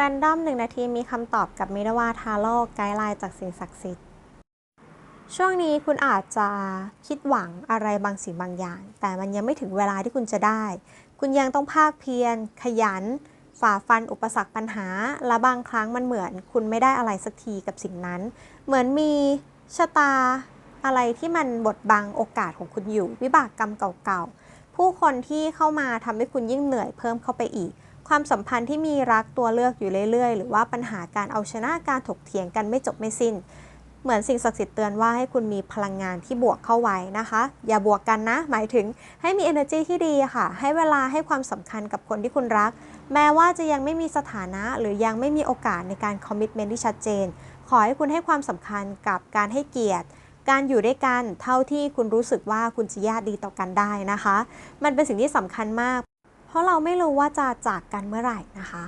แรนดอมหนึ่งนาทีมีคำตอบกับมิรวาทาโร่ไกด์ไลน์จากสิ่งศักดิ์สิทธิ์ ช่วงนี้คุณอาจจะคิดหวังอะไรบางสิ่งบางอย่าง แต่มันยังไม่ถึงเวลาที่คุณจะได้ คุณยังต้องภาคเพียรขยัน ฝ่าฟันอุปสรรคปัญหา และบางครั้งมันเหมือน คุณไม่ได้อะไรสักทีกับสิ่งนั้น เหมือนมีชะตาอะไรที่มันบดบังโอกาสของคุณอยู่ วิบากกรรมเก่าๆผู้คนที่เข้ามาทำให้คุณยิ่งเหนื่อยเพิ่มเข้าไปอีก ความสัมพันธ์ที่มีรักตัวเลือกอยู่เรื่อยๆ หรือว่าปัญหาการเอาชนะการถกเถียงกันไม่จบไม่สิ้น เหมือนสิ่งศักดิ์สิทธิ์เตือนว่าให้คุณมีพลังงานที่บวกเข้าไว้นะคะ อย่าบวกกันนะ หมายถึงให้มี energy ที่ดีค่ะ ให้เวลาให้ความสำคัญกับคนที่คุณรัก แม้ว่าจะยังไม่มีสถานะหรือยังไม่มีโอกาสในการคอมมิ t เมนที่ชัดเจน ขอให้คุณให้ความสำคัญกับการให้เกียรติการอยู่ด้วยกันเท่าที่คุณรู้สึกว่าคุณจะญาติดีต่อกันได้นะคะ มันเป็นสิ่งที่สำคัญมาก เพราะเราไม่รู้ว่าจะจากกันเมื่อไหร่นะคะ